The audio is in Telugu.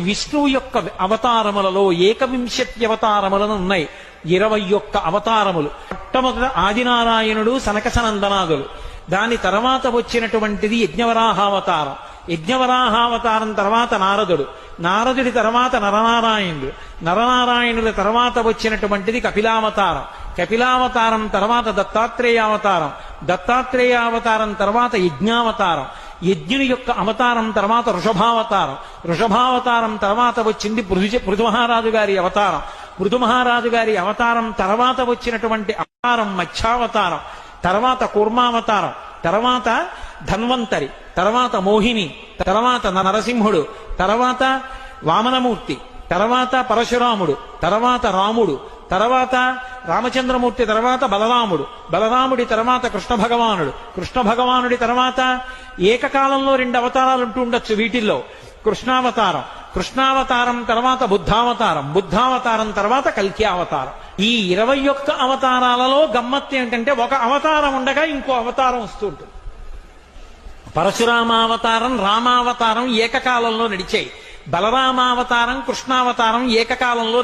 విష్ణువు యొక్క అవతారములలో ఏకవింశతి అవతారములను ఉన్నాయి. ఇరవై ఒక్క అవతారములు. మొట్టమొదట ఆదినారాయణుడు సనకసనందనాదులు దాని తర్వాత వచ్చినటువంటిది యజ్ఞవరాహావతారం. యజ్ఞవరాహావతారం తర్వాత నారదుడు. నారదుడి తర్వాత నరనారాయణుడు. నరనారాయణుల తర్వాత వచ్చినటువంటిది కపిలావతారం. కపిలావతారం తర్వాత దత్తాత్రేయావతారం. దత్తాత్రేయావతారం తర్వాత యజ్ఞావతారం. యజ్ఞుని యొక్క అవతారం తర్వాత వృషభావతారం వృషభావతారం తర్వాత వచ్చింది పృథు పృథు మహారాజు గారి అవతారం. పృథు మహారాజు గారి అవతారం తర్వాత వచ్చినటువంటి అవతారం మత్స్యావతారం తర్వాత కూర్మావతారం. తర్వాత ధన్వంతరి. తర్వాత మోహిని. తర్వాత నరసింహుడు. తర్వాత వామనమూర్తి. తర్వాత పరశురాముడు. తర్వాత రాముడు. తర్వాత రామచంద్రమూర్తి తర్వాత బలరాముడు. బలరాముడి తర్వాత కృష్ణ భగవానుడు. కృష్ణ భగవానుడి తర్వాత ఏకకాలంలో రెండు అవతారాలు ఉంటూ ఉండొచ్చు వీటిల్లో. కృష్ణావతారం. కృష్ణావతారం తర్వాత బుద్ధావతారం. బుద్ధావతారం తర్వాత కల్కి అవతారం ఈ ఇరవై ఒక్క అవతారాలలో గమ్మత్తు ఏంటంటే ఒక అవతారం ఉండగా ఇంకో అవతారం వస్తూ ఉంటుంది. పరశురామావతారం రామావతారం ఏకకాలంలో నడిచాయి. బలరామావతారం కృష్ణావతారం ఏకకాలంలో